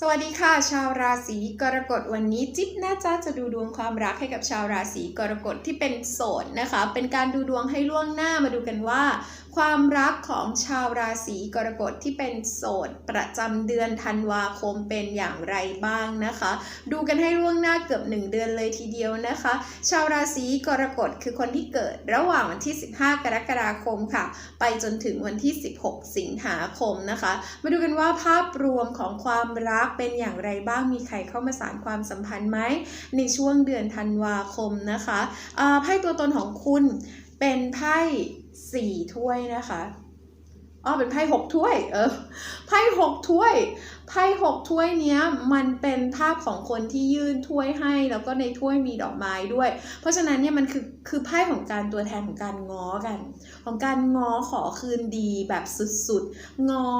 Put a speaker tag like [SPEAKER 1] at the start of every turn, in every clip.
[SPEAKER 1] สวัสดีค่ะ ชาวราศีกรกฎวันนี้จิ๊บน่าจะจะดูดวงความรักให้กับชาวราศีกรกฎที่เป็นโสดนะคะ เป็นการดูดวงให้ล่วงหน้ามาดูกันว่า ความรักของชาวราศีกรกฎที่เป็นโสด ประจำเดือนธันวาคมเป็นอย่างไรบ้างนะคะ ดูกันให้ล่วงหน้าเกือบ 1 เดือนเลยทีเดียวนะคะ ชาวราศีกรกฎคือคนที่เกิดระหว่างวันที่ 15 กรกฎาคมค่ะ ไปจนถึงวันที่ 16 สิงหาคมนะคะ มาดูกันว่าภาพรวมของความรักเป็นอย่างไรบ้างมีใครเข้ามาสานความสัมพันธ์ไหมในช่วงเดือนธันวาคมนะคะอ่าไพ่ตัวตนของคุณเป็นไพ่สี่ถ้วยนะคะอ๋อเป็นไพ่หกถ้วย เออ ไพ่หกถ้วย ไพ่หกถ้วยเนี้ยมันเป็นภาพของคนที่ยื่นถ้วยให้ แล้วก็ในถ้วยมีดอกไม้ด้วย เพราะฉะนั้นเนี่ยมันคือคือไพ่ของการตัวแทนของการง้อกัน ของการง้อขอคืนดีแบบสุดๆง้อ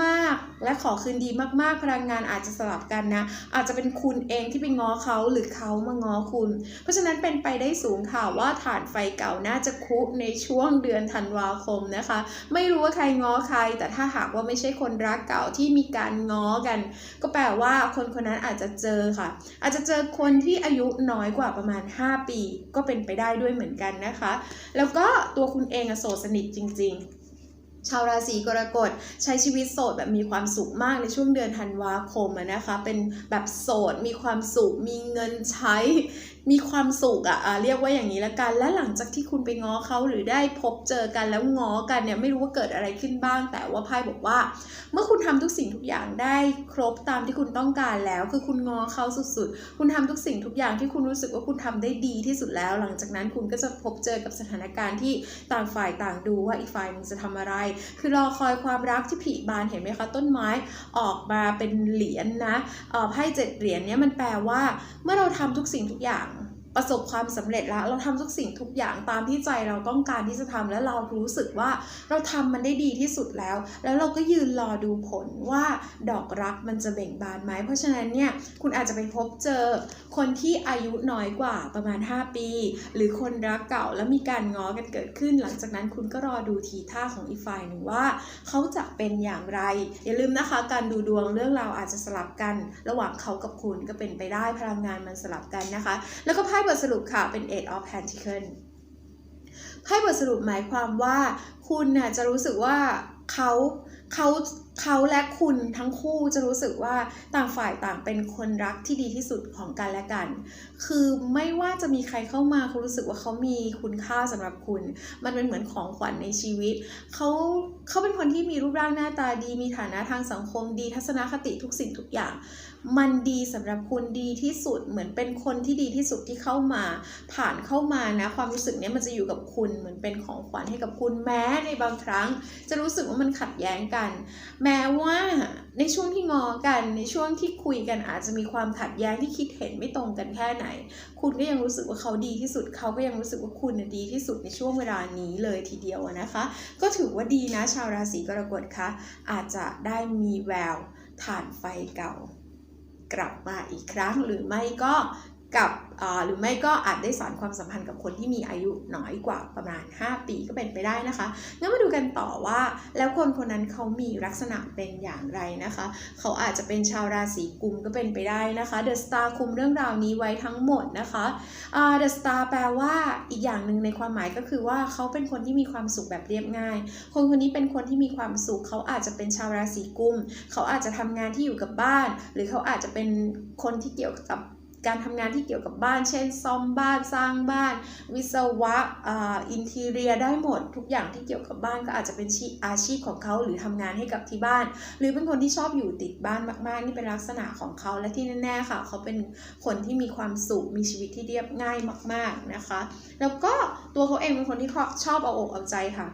[SPEAKER 1] มากๆ และขอคืนดีมากๆ พลังงานอาจจะสลับกันนะ อาจจะเป็นคุณเองที่ไปง้อเขาหรือเขามาง้อคุณ เพราะฉะนั้นเป็นไปได้สูงค่ะว่าฐานไฟเก่าน่าจะคุในช่วงเดือนธันวาคมนะคะ ไม่รู้ว่าใครง้อใคร แต่ถ้าหากว่าไม่ใช่คนรักเก่าที่มีการง้อกัน ก็แปลว่าคนคนนั้นอาจจะเจอค่ะ อาจจะเจอคนที่อายุน้อยกว่าประมาณ 5 ปี ก็เป็นไปได้ด้วยเหมือนกันนะคะ แล้วก็ตัวคุณเองอะโสดสนิทจริง ๆชาวราศีกรกฎใช้ชีวิตโสดแบบมีความสุขมากในช่วงเดือนธันวาคมนะคะ เป็นแบบโสดมีความสุขมีเงินใช้ มีความสุขอะอะเรียกว่าอย่างนี้ละกัน และหลังจากที่คุณไปง้อเขาหรือได้พบเจอกันแล้วง้อกันเนี่ยไม่รู้ว่าเกิดอะไรขึ้นบ้าง แต่ว่าไพ่บอกว่า เมื่อคุณทำทุกสิ่งทุกอย่างได้ครบตามที่คุณต้องการแล้ว คือคุณง้อเขาสุดๆ คุณทำทุกสิ่งทุกอย่างที่คุณรู้สึกว่าคุณทำได้ดีที่สุดแล้ว หลังจากนั้นคุณก็จะพบเจอกับสถานการณ์ที่ต่างฝ่ายต่างดูว่าอีกฝ่ายหนึงจะทำอะไร คือรอคอยความรักที่ผลิบานเห็นไหมคะต้นไม้ออกมาเป็นเหรียญนะอ่อไพ่เจ็ดเหรียญเนี้ยมันแปลว่า เมื่อเราทำทุกสิ่งทุกอย่าง ประสบความสำเร็จแล้ว เราทำทุกสิ่งทุกอย่างตามที่ใจเราต้องการที่จะทำและเรารู้สึกว่าเราทำมันได้ดีที่สุดแล้ว แล้วเราก็ยืนรอดูผลว่าดอกรักมันจะเบ่งบานไหมเพราะฉะนั้นเนี่ยคุณอาจจะไปพบเจอคนที่อายุน้อยกว่าประมาณ 5 ปี หรือคนรักเก่าแล้วมีการง้อกันเกิดขึ้น หลังจากนั้นคุณก็รอดูทีท่าของอีกฝ่ายหนึ่งว่า เขาจะเป็นอย่างไร อย่าลืมนะคะ การดูดวงเรื่องราวอาจจะสลับกัน ระหว่างเขากับคุณก็เป็นไปได้พลังงานมันสลับกันนะคะ แล้วก็ไพ่บทสรุปค่ะเป็น Eight of Pentacles ไพ่บทสรุปหมายความว่าคุณน่ะจะรู้สึกว่าเขาเขา เขาและคุณทั้งคู่จะรู้สึกว่าต่างฝ่ายต่างเป็นคนรักที่ดีที่สุดของกันและกัน คือไม่ว่าจะมีใครเข้ามาคุณรู้สึกว่าเขามีคุณค่าสำหรับคุณ มันเป็นเหมือนของขวัญในชีวิต เขาเขาเป็นคนที่มีรูปร่างหน้าตาดี มีฐานะทางสังคมดี ทัศนคติทุกสิ่งทุกอย่าง มันดีสำหรับคุณดีที่สุด เหมือนเป็นคนที่ดีที่สุดที่เข้ามา ผ่านเข้ามานะ ความรู้สึกนี้มันจะอยู่กับคุณเหมือนเป็นของขวัญให้กับคุณแม้ในบางครั้ง จะรู้สึกว่ามันขัดแย้งกันแแม้ว่าในช่วงที่งอกันในช่วงที่คุยกันอาจจะมีความขัดแย้งที่คิดเห็นไม่ตรงกันแค่ไหน คุณก็ยังรู้สึกว่าเขาดีที่สุดเขาก็ยังรู้สึกว่าคุณดีที่สุดในช่วงเวลานี้เลยทีเดียวนะคะ ก็ถือว่าดีนะชาวราศีกรกฎคะอาจจะได้มีแววถ่านไฟเก่ากลับมาอีกครั้งหรือไม่ก็ กับหรือไม่ก็อาจได้สานความสัมพันธ์กับคนที่มีอายุน้อยกว่าประมาณ 5 ปีก็เป็นไปได้นะคะงั้นมาดูกันต่อว่า แล้วคนคนนั้นเขามีลักษณะเป็นอย่างไรนะคะ เขาอาจจะเป็นชาวราศีกุมก็เป็นไปได้นะคะ The Star คุมเรื่องราวนี้ไว้ทั้งหมดนะคะอ่า The Star แปลว่าอีกอย่างหนึ่งในความหมายก็คือว่าเขาเป็นคนที่มีความสุขแบบเรียบง่าย คนคนนี้เป็นคนที่มีความสุข เขาอาจจะเป็นชาวราศีกุม เขาอาจจะทำงานที่อยู่กับบ้าน หรือเขาอาจจะเป็นคนที่เกี่ยวกับ การทำงานที่เกี่ยวกับบ้าน เช่น ซ่อมบ้านสร้างบ้าน วิศวะอ่าอินทีเรียได้หมด ทุกอย่างที่เกี่ยวกับบ้านก็อาจจะเป็นชีอาชีพของเขาหรือทำงานให้กับที่บ้าน หรือเป็นคนที่ชอบอยู่ติดบ้านมากๆ นี่เป็นลักษณะของเขาและที่แน่ๆค่ะ เขาเป็นคนที่มีความสุขมีชีวิตที่เรียบง่ายมาก ๆนะคะ แล้วก็ตัวเขาเองเป็นคนที่ชอบเอาอกเอาใจค่ะ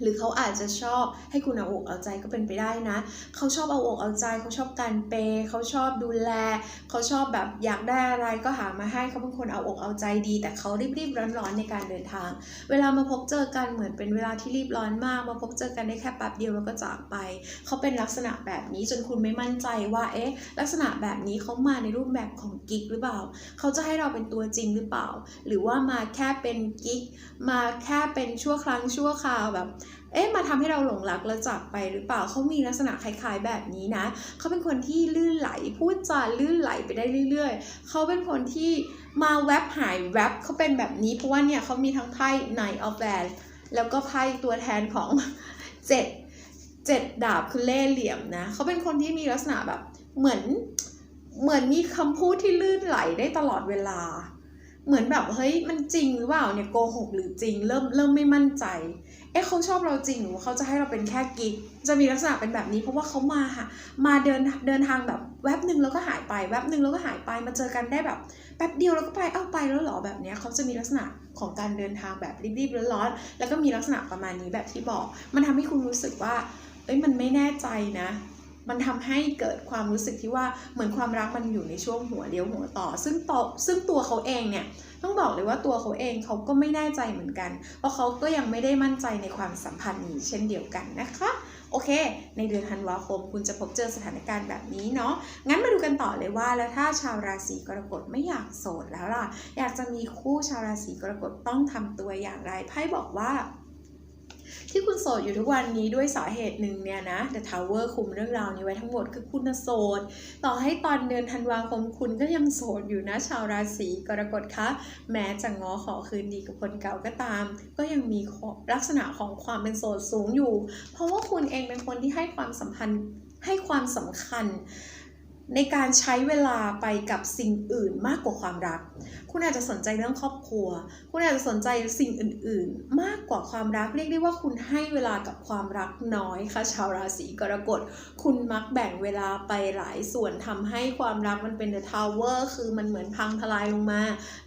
[SPEAKER 1] หรือเขาอาจจะชอบให้คุณเอาอกเอาใจก็เป็นไปได้นะ เขาชอบเอาอกเอาใจเขาชอบการเปเขาชอบดูแล เขาชอบแบบอยากได้อะไรก็หามาให้เขาเป็นคนเอาอกเอาใจดี แต่เขารีบๆร้อนๆในการเดินทาง เวลามาพบเจอกันเหมือนเป็นเวลาที่รีบร้อนมาก มาพบเจอกันได้แค่แป๊บเดียวแล้วก็จากไป เขาเป็นลักษณะแบบนี้จนคุณไม่มั่นใจว่าเอ๊ะลักษณะแบบนี้เขามาในรูปแบบของกิ๊กหรือเปล่า เขาจะให้เราเป็นตัวจริงหรือเปล่า หรือว่ามาแค่เป็นกิ๊กมาแค่เป็นชั่วครั้งชั่วคราวแบบเอ๊ะมาทำให้เราหลงรักแล้วจากไปหรือเปล่าเขามีลักษณะคล้ายๆแบบนี้นะเขาเป็นคนที่ลื่นไหลพูดจาลื่นไหลไปได้เรื่อย ๆเขาเป็นคนที่มาแวบหายแวบเขาเป็นแบบนี้เพราะว่าเนี่ยเขามีทั้งไพ่ Knight of Wands แล้วก็ไพ่ตัวแทนของเจ็ดเจ็ดดาบคือเล่เหลี่ยมนะเขาเป็นคนที่มีลักษณะแบบเหมือนเหมือนมีคำพูดที่ลื่นไหลได้ตลอดเวลา เหมือนแบบเฮ้ยมันจริงหรือเปล่าเนี่ยโกหกหรือจริง เริ่มเริ่มไม่มั่นใจ เอ๊ะเขาชอบเราจริงหรือเขาจะให้เราเป็นแค่กิ๊กจะมีลักษณะเป็นแบบนี้เพราะว่าเขามาค่ะมาเดินเดินทางแบบแวบหนึ่งแล้วก็หายไปแวบหนึ่งแล้วก็หายไปมาเจอกันได้แบบแป๊บเดียวแล้วก็ไปเอ้าไปแล้วหรอแบบเนี้ยเขาจะมีลักษณะของการเดินทางแบบรีบๆร้อนๆแล้วก็มีลักษณะประมาณนี้แบบที่บอก มันทำให้คุณรู้สึกว่าเอ้ยมันไม่แน่ใจนะ มันทำให้เกิดความรู้สึกที่ว่าเหมือนความรักมันอยู่ในช่วงหัวเลี้ยวหัวต่อ ซึ่งต่อซึ่งตัวเขาเองเนี่ยต้องบอกเลยว่าตัวเขาเองเขาก็ไม่แน่ใจเหมือนกัน เพราะเขาก็ยังไม่ได้มั่นใจในความสัมพันธ์นี้เช่นเดียวกันนะคะโอเค ในเดือนธันวาคมคุณจะพบเจอสถานการณ์แบบนี้เนาะ งั้นมาดูกันต่อเลยว่าแล้วถ้าชาวราศีกรกฎไม่อยากโสดแล้วล่ะ อยากจะมีคู่ชาวราศีกรกฎต้องทำตัวอย่างไร ไพ่บอกว่า ที่คุณโสดอยู่ทุกวันนี้ด้วยสาเหตุหนึ่งเนี่ยนะ The Tower คุมเรื่องราวนี้ไว้ทั้งหมดคือคุณโสด ต่อให้ตอนเดือนธันวาคมคุณก็ยังโสดอยู่นะชาวราศีกรกฎคะแม้จะง้อขอคืนดีกับคนเก่าก็ตาม ก็ยังมีลักษณะของความเป็นโสดสูงอยู่ เพราะว่าคุณเองเป็นคนที่ให้ความสัมพันธ์ให้ความสำคัญ ในการใช้เวลาไปกับสิ่งอื่นมากกว่าความรัก คุณอาจจะสนใจเรื่องครอบครัว คุณอาจจะสนใจสิ่งอื่น ๆ มากกว่าความรัก เรียกได้ว่าคุณให้เวลากับความรักน้อยค่ะ ชาวราศีกรกฎ คุณมักแบ่งเวลาไปหลายส่วนทำให้ความรักมันเป็น the tower คือมันเหมือนพังทลายลงมา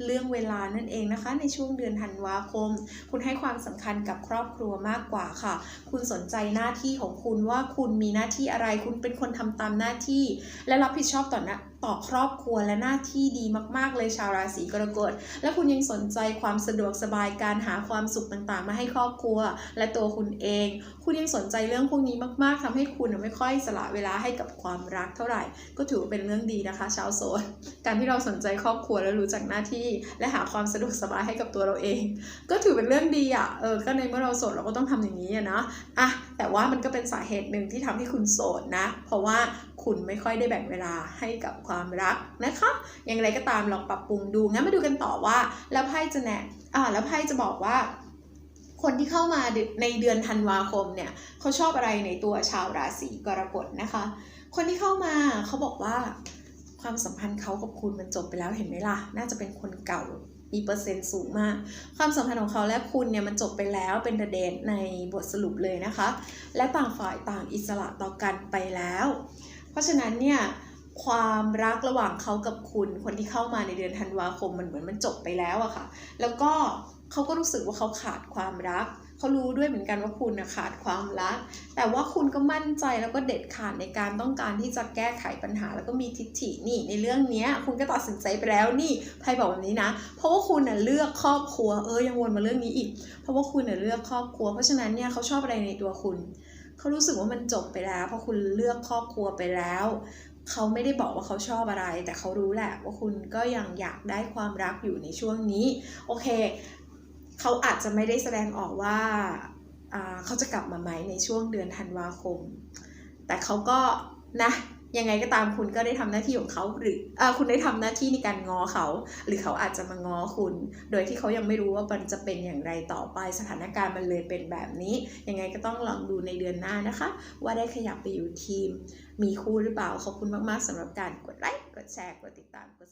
[SPEAKER 1] เรื่องเวลานั่นเองนะคะ ในช่วงเดือนธันวาคม คุณให้ความสำคัญกับครอบครัวมากกว่าค่ะ คุณสนใจหน้าที่ของคุณว่าคุณมีหน้าที่อะไร คุณเป็นคนทำตามหน้าที่และรับผิดชอบต่อน้าต่อครอบครัวและหน้าที่ดีมากๆ เลยชาวราศีกรกฎ และคุณยังสนใจความสะดวกสบายการหาความสุขต่างๆ มาให้ครอบครัว และตัวคุณเอง คุณยังสนใจเรื่องพวกนี้มาก ๆทำให้คุณไม่ค่อยสละเวลาให้กับความรักเท่าไหร่ ก็ถือว่าเป็นเรื่องดีนะคะ ชาวโสด การที่เราสนใจครอบครัวและรู้จักหน้าที่ และหาความสะดวกสบายให้กับตัวเราเอง ก็ถือเป็นเรื่องดีอะ เออ ก็ในเมื่อเราโสดเราก็ต้องทำอย่างนี้อะนะ อะ แต่ว่ามันก็เป็นสาเหตุหนึ่งที่ทำให้คุณโสดนะ เพราะว่า คุณไม่ค่อยได้แบ่งเวลาให้กับความรักนะคะ อย่างไรก็ตามลองปรับปรุงดู งั้นมาดูกันต่อว่า แล้วไพ่จะแนะอ่าแล้วไพ่จะบอกว่าคนที่เข้ามาในเดือนธันวาคมเนี่ยเขาชอบอะไรในตัวชาวราศีกรกฎนะคะ คนที่เข้ามาเขาบอกว่าความสัมพันธ์เขากับคุณมันจบไปแล้วเห็นไหมล่ะ น่าจะเป็นคนเก่ามีเปอร์เซ็นต์สูงมาก ความสัมพันธ์ของเขาและคุณเนี่ยมันจบไปแล้วเป็นเดเดนในบทสรุปเลยนะคะ และต่างฝ่ายต่างอิสระต่อกันไปแล้ว เพราะฉะนั้นเนี่ยความรักระหว่างเขากับคุณคนที่เข้ามาในเดือนธันวาคมมันเหมือนมันจบไปแล้วอะค่ะ แล้วก็เขาก็รู้สึกว่าเขาขาดความรักเขารู้ด้วยเหมือนกันว่าคุณนะขาดความรัก แต่ว่าคุณก็มั่นใจแล้วก็เด็ดขาดในการต้องการที่จะแก้ไขปัญหา แล้วก็มีทิฏฐินี่ในเรื่องนี้คุณก็ตัดสินใจไปแล้วนี่ไพ่บอกแบบนี้นะ เพราะว่าคุณน่ะเลือกครอบครัวเออยังวนมาเรื่องนี้อีก เพราะว่าคุณน่ะเลือกครอบครัว เพราะฉะนั้นเนี่ยเขาชอบอะไรในตัวคุณ เขารู้สึกว่ามันจบไปแล้ว เพราะคุณเลือกครอบครัวไปแล้ว เขาไม่ได้บอกว่าเขาชอบอะไร แต่เขารู้แหละว่าคุณก็ยังอยากได้ความรักอยู่ในช่วงนี้ โอเค เขาอาจจะไม่ได้แสดงออกว่าอ่าเขาจะกลับมาไหมในช่วงเดือนธันวาคม แต่เขาก็นะ ยังไงก็ตามคุณก็ได้ทำหน้าที่ของเขาหรือเออคุณได้ทำหน้าที่ในการงอเขา หรือเขาอาจจะมาง้อคุณ โดยที่เขายังไม่รู้ว่ามันจะเป็นอย่างไรต่อไปสถานการณ์มันเลยเป็นแบบนี้ ยังไงก็ต้องลองดูในเดือนหน้านะคะ ว่าได้ขยับไปอยู่ทีม มีคู่หรือเปล่าขอบคุณมากๆสำหรับการกดไลค์กดแชร์กดติดตามกด